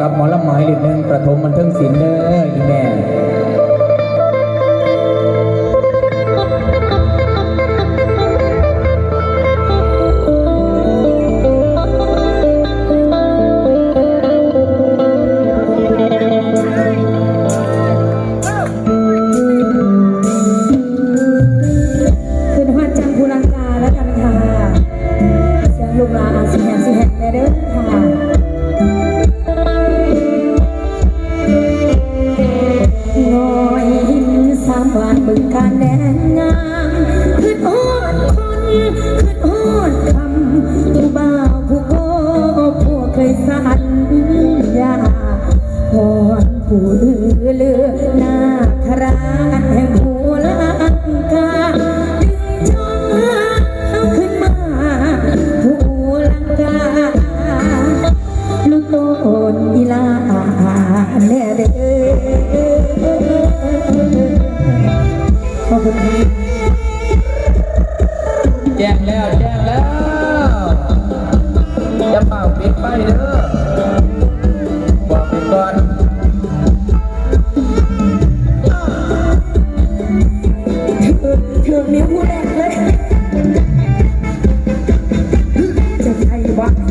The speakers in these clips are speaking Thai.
กับหมอละไมายหรือนึงประทมมันเทิงศิลเด้ออีแม่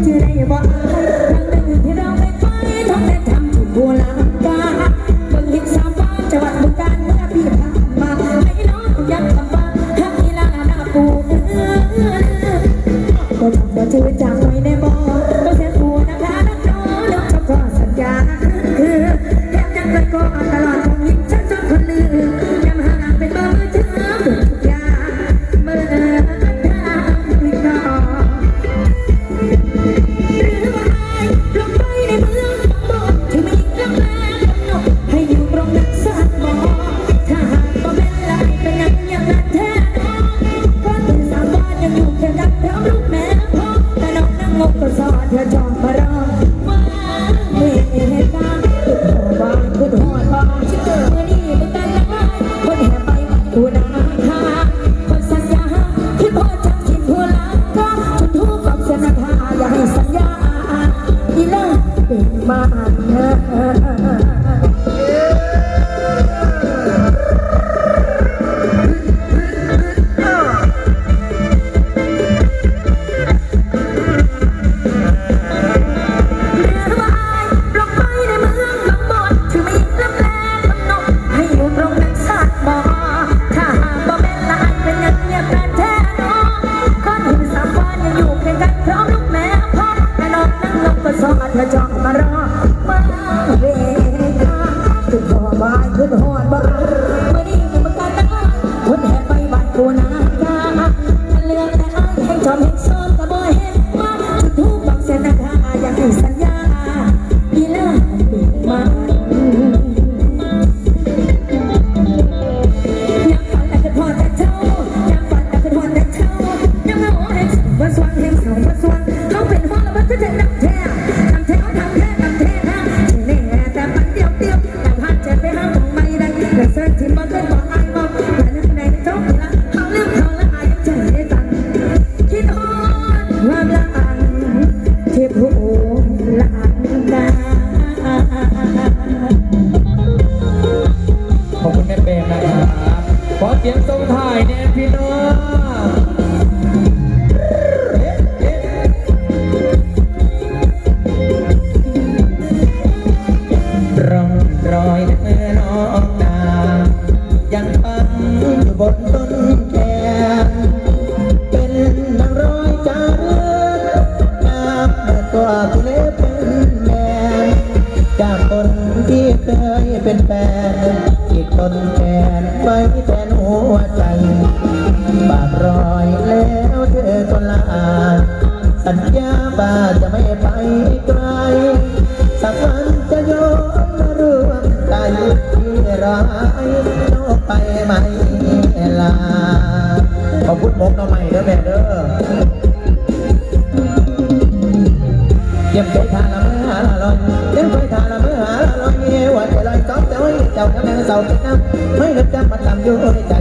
จะได้บอก แล้วรูปแม่พ่อแต่น้องนั่งงกก็สอดเธอจอมมารอว่า จะอยู่เคียงกันพร้อมลูกแม่พ่อแต่นอนนั่งลงก็สอดเธอจองมารอมาเวทาขึ้นอกบายขึ้นหอดบา ตลาสัญญาว่าจะไม่ไปไกล สักวันจะย้อนมารวมใจที่ร้ายโนไปไหมลาขอบคุณมกน้องใหม่เด้อแม่เด้อเยี่ยมใจทาละเมื่อหาละลอยเลี้ยงไปาละเมื่อหาละลอยเยวจะลอยก๊จะลอยเจ้าแม่เสาน้ำไม่รับจำมาทำอยู่ในใจ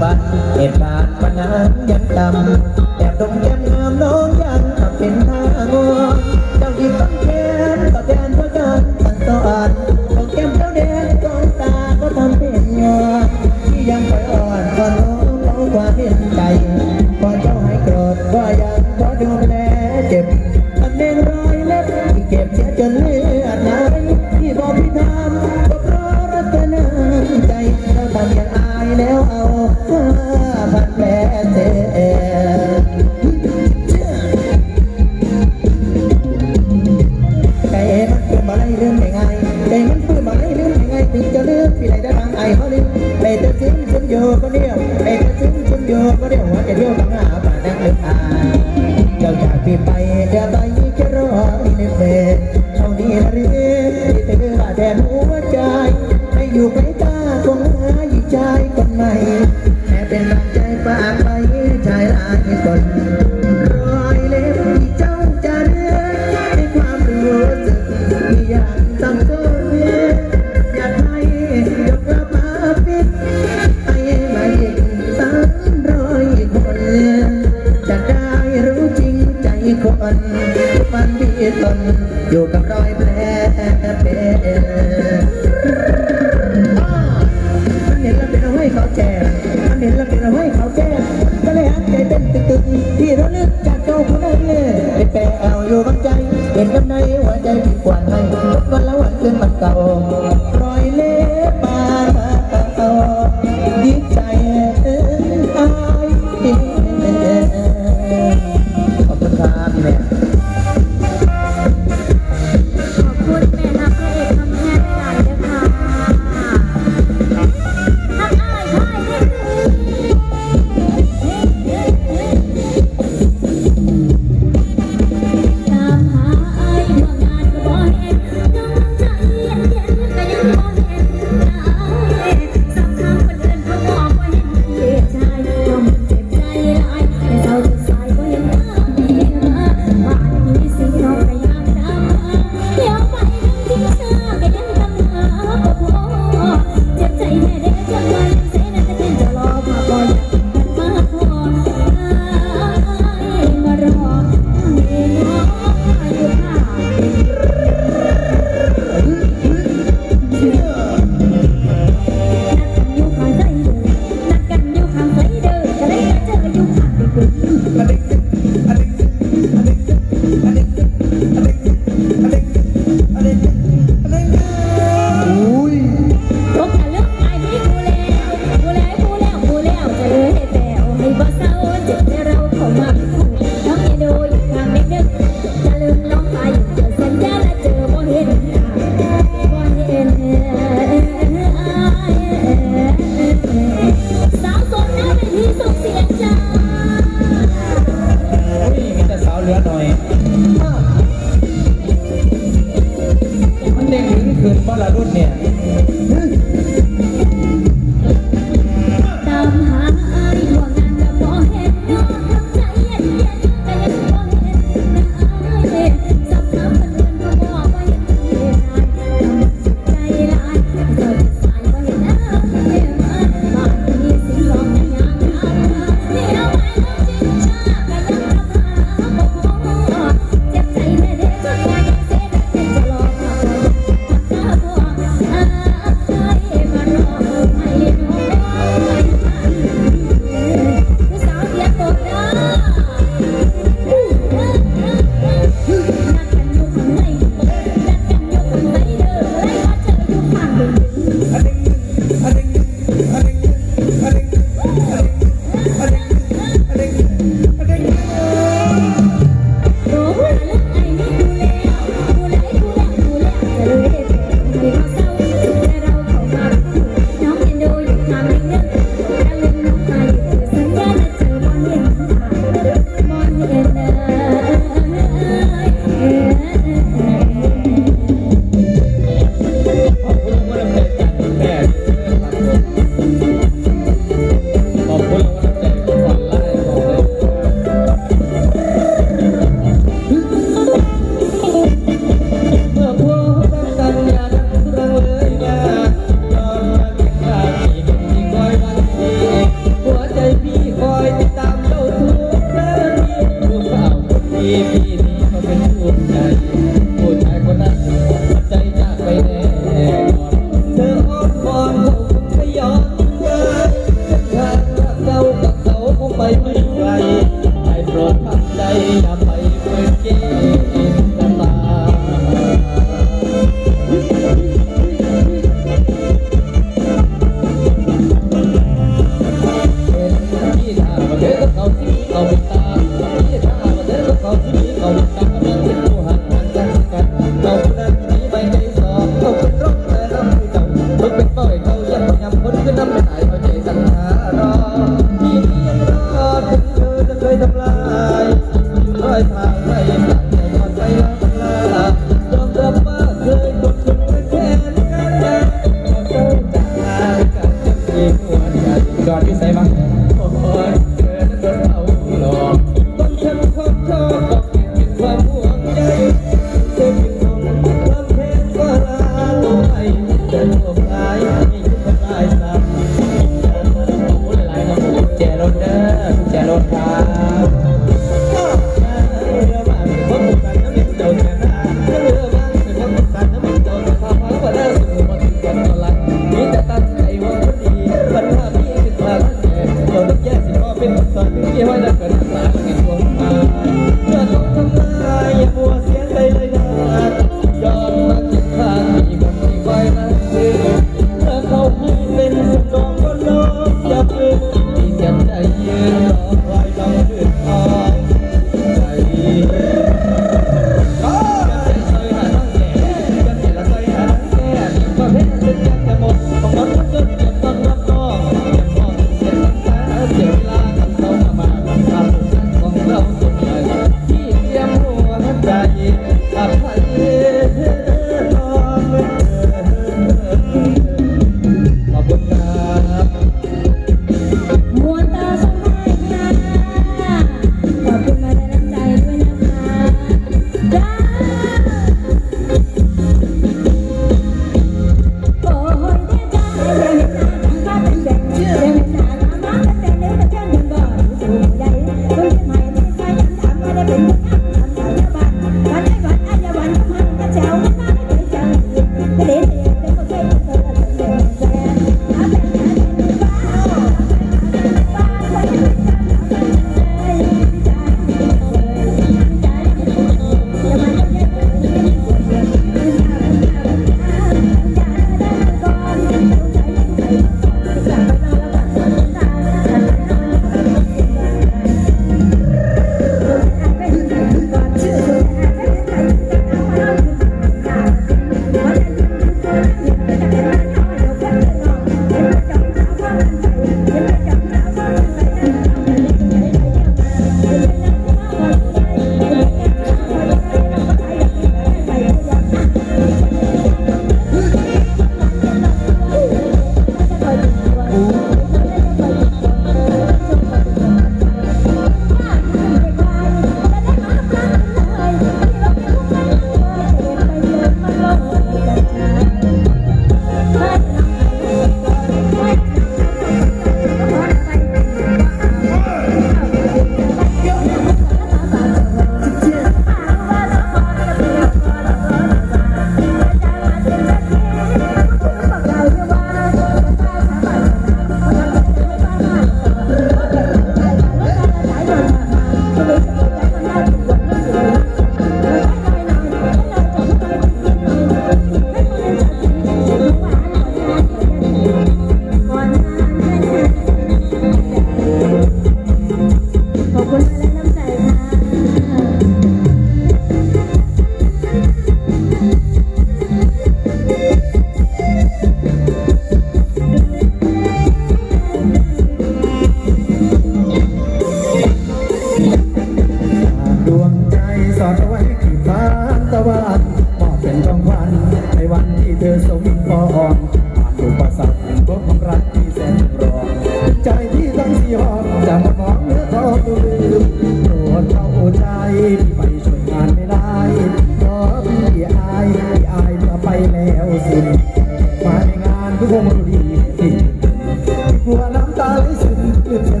กลัวน้ำตาไหลซึมเพื่อเจอ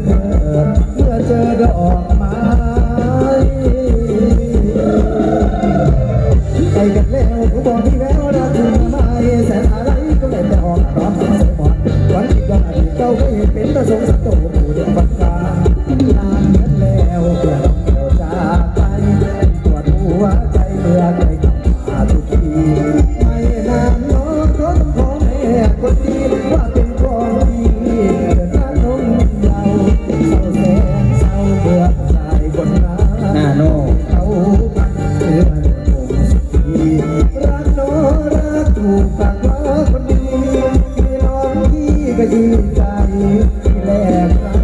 เมื่อเจอดอกไม้ไปกันแล้วกูบอกที่แล้วระถึงมาแสนอะไรก็ไม่ได้ออกร้อนสมหวังวันที่ก่อนอดีเก่าไม่เห็นเป็นประสงค์ ก็ดีใจที่แลก